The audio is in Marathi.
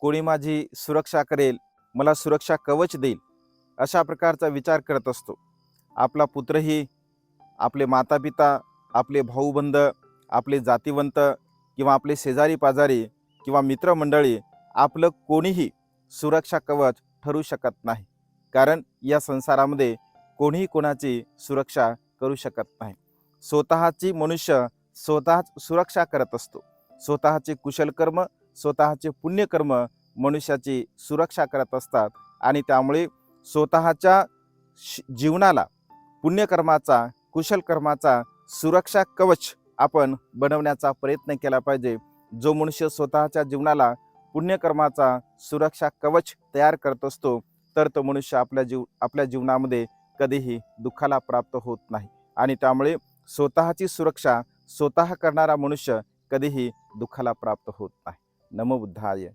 कोणी माझी सुरक्षा करेल मला सुरक्षा कवच देईल अशा प्रकारचा विचार करत असतो. आपला पुत्रही आपले मातापिता आपले भाऊबंध आपले जातीवंत किंवा आपले शेजारी पाजारी किंवा मित्रमंडळी आपलं कोणीही सुरक्षा कवच ठरू शकत नाही. कारण या संसारामध्ये कोणीही कोणाची सुरक्षा करू शकत नाही. स्वतःची मनुष्य स्वतःच सुरक्षा करत असतो. स्वतःचे कुशलकर्म स्वतःचे पुण्यकर्म मनुष्याची सुरक्षा करत असतात आणि त्यामुळे स्वतःच्या जीवनाला पुण्यकर्माचा कुशल कर्माचा सुरक्षा कवच आपण बनवण्याचा प्रयत्न केला पाहिजे. जो मनुष्य स्वतःच्या जीवनाला पुण्यकर्माचा सुरक्षा कवच तयार करत असतो तर तो मनुष्य आपल्या जीव आपल्या जीवनामध्ये कधीही दुःखाला प्राप्त होत नाही. आणि त्यामुळे स्वतःची सुरक्षा स्वतः करणारा मनुष्य कधीही दुःखाला प्राप्त होत नाही. नमोबुद्धाय जय.